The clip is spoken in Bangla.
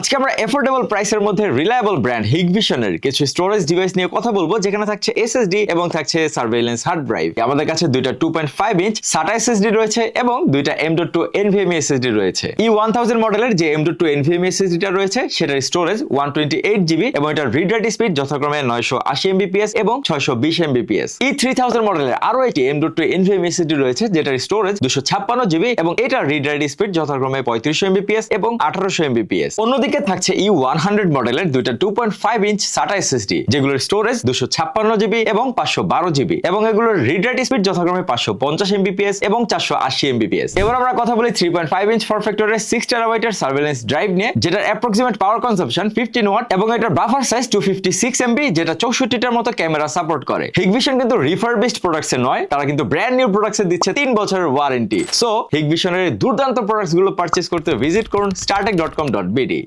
আজকে আমরা এফোর্ডেবল প্রাইসের মধ্যে রিলায়েবল ব্র্যান্ড হিগভিশনের কিছু স্টোরেজ ডিভাইস নিয়ে কথা বলব, যেখানে থাকছে এসএসডি এবং থাকছে সার্ভেইলেন্স হার্ড ড্রাইভ আমাদের কাছে দুইটা two point five inch SATA SSD রয়েছে এবং দুইটা M dot two NVMe SSD রয়েছে। ই ওয়ান থাউজেন্ড মডেলের যে এম ডট টু এনভিএমই এসএসডিটা রয়েছে, সেটার storage one twenty eight GB এবং এটার রিড রাইট স্পিড যথাক্রমে নয়শো আশি এমবিপিএস এবং ছয়শো বিশ এমবিপিএস ই থ্রি থাউজেন্ড মডেলের আরও একটি M dot two NVMe SSD রয়েছে, যেটার স্টোরেজ দুশো ছাপ্পান্ন জিবি এবং এটার রিড রাইট স্পিড যথাক্রমে পঁয়ত্রিশশো এমবিপিএস এবং আঠারোশো এমবিপিএস অন্যদিকে থাকছে ই ওয়ান হান্ড্রেড মডেলের দুইটা two point five inch SATA SSD যেগুলোর স্টোরেজ দুশো ছাপ্পান্ন জিবি এবং পাঁচশো বারো জিবি, এবং এগুলোর রিড রাইট স্পিড যথাক্রমে পাঁচশো পঞ্চাশ এমবিপিএস এবং চারশো আশি এমবিপিএস এবার আমরা কথা বলি three point five inch form ফ্যাক্টরের সিক্স টেরাবাইটের সার্ভেলেন্স ড্রাইভ নিয়ে, যেটার approximate power consumption fifteen watt এবং এটার buffer size two fifty six MB যেটা চৌষট্টিটার মতো ক্যামেরা সাপোর্ট করে। হিগভিশন কিন্তু রিফার রিফারবিস্ট প্রোডাক্টসে নয়, তারা কিন্তু ব্র্যান্ড নিউ প্রোডাক্টসে দিচ্ছে তিন বছরের ওয়ারেন্টি সো হিগভিশনের দুর্দান্ত প্রোডাক্টসগুলো পারচেস করতে ভিজিট করুন Startech dot com dot BD